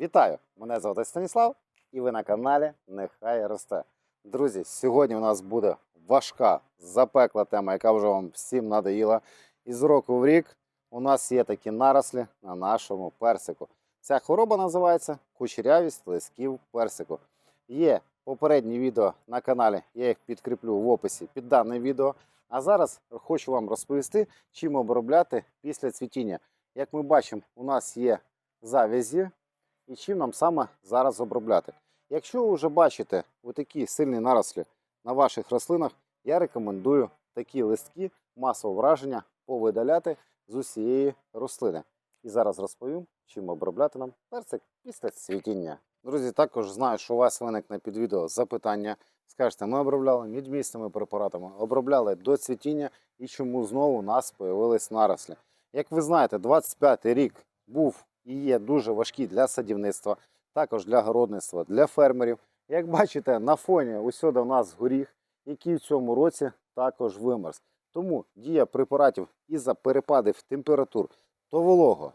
Вітаю! Мене звати Станіслав і ви на каналі Нехай росте. Друзі, сьогодні у нас буде важка, запекла тема, яка вже вам всім надоїла. І з року в рік у нас є такі нарослі на нашому персику. Ця хвороба називається кучерявість лисків персику. Є попередні відео на каналі, я їх підкріплю в описі під даним відео. А зараз хочу вам розповісти, чим обробляти після цвітіння. Як ми бачимо, у нас є завязі, і чим нам саме зараз обробляти. Якщо ви вже бачите такі сильні нарослі на ваших рослинах, я рекомендую такі листки масового враження повидаляти з усієї рослини. І зараз розповім, чим обробляти нам персик після цвітіння. Друзі, також знаю, що у вас виникне під відео запитання. Скажете, ми обробляли мідмісними препаратами, обробляли до цвітіння і чому знову у нас появились нарослі. Як ви знаєте, 25 рік був і є дуже важкий для садівництва, також для городництва, для фермерів. Як бачите, на фоні усюди у нас горіх, який в цьому році також вимерз. Тому дія препаратів із-за перепадів температур то волого,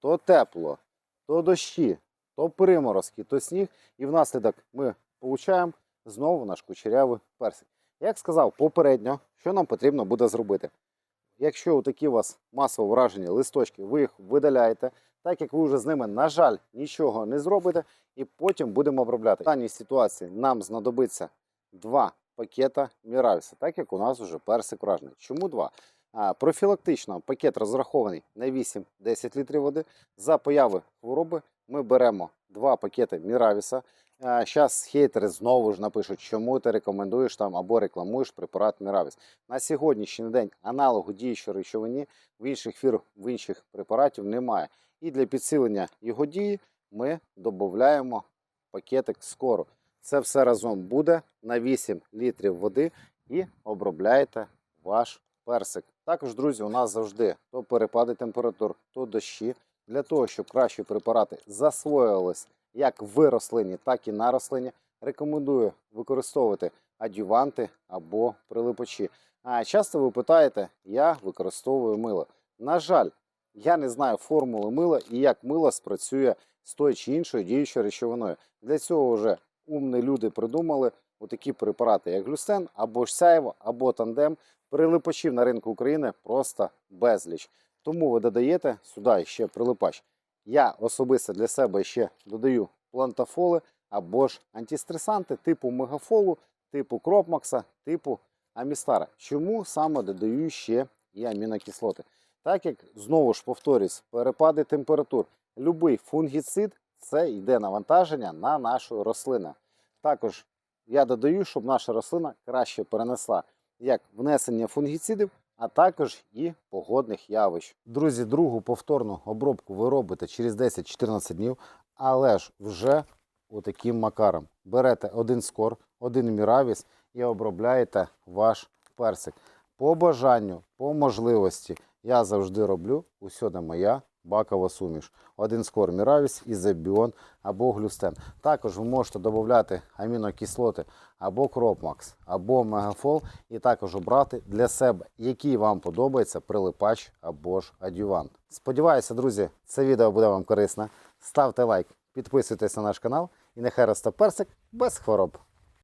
то тепло, то дощі, то приморозки, то сніг. І внаслідок ми получаємо знову наш кучерявий персик. Як сказав попередньо, що нам потрібно буде зробити? Якщо такі у вас масово вражені листочки, ви їх видаляєте, так як ви вже з ними, на жаль, нічого не зробите, і потім будемо обробляти. В даній ситуації нам знадобиться два пакета Міравіса, так як у нас вже персик вражений. Чому два? А, профілактично пакет розрахований на 8-10 літрів води. За появи хвороби ми беремо два пакети Міравіса. Зараз хейтери знову ж напишуть, чому ти рекомендуєш там або рекламуєш препарат Міравіс. На сьогоднішній день аналогу діючої речовині в інших фір, в інших препаратів немає. І для підсилення його дії ми додаємо пакетик скоро. Це все разом буде на 8 літрів води і обробляєте ваш персик. Також, друзі, у нас завжди то перепади температур, то дощі. Для того, щоб кращі препарати засвоювались як в рослині, так і на рослині, рекомендую використовувати адюванти або прилипачі. А часто ви питаєте, я використовую мило. На жаль, я не знаю формули мила і як мило спрацює з тою чи іншою діючою речовиною. Для цього вже умні люди придумали такі препарати, як глюстен, або ж сяєво, або тандем. Прилипачів на ринку України просто безліч. Тому ви додаєте сюди ще прилипач. Я особисто для себе ще додаю плантафоли або ж антистресанти типу мегафолу, типу кропмакса, типу амістара. Чому саме додаю ще і амінокислоти? Так як знову ж повторюсь, перепади температур, любий фунгіцид це йде навантаження на нашу рослину. Також я додаю, щоб наша рослина краще перенесла як внесення фунгіцидів, а також і погодних явищ. Друзі, другу повторну обробку ви робите через 10-14 днів, але ж вже отаким макаром. Берете один скор, один міравіс і обробляєте ваш персик. По бажанню, по можливості, я завжди роблю усюди моя бакова суміш. Один скор міравіс, ізобіон або глюстен. Також ви можете додати амінокислоти або кропмакс, або мегафол, і також обрати для себе, який вам подобається прилипач або ж адювант. Сподіваюся, друзі, це відео буде вам корисне. Ставте лайк, підписуйтесь на наш канал і нехай росте персик без хвороб.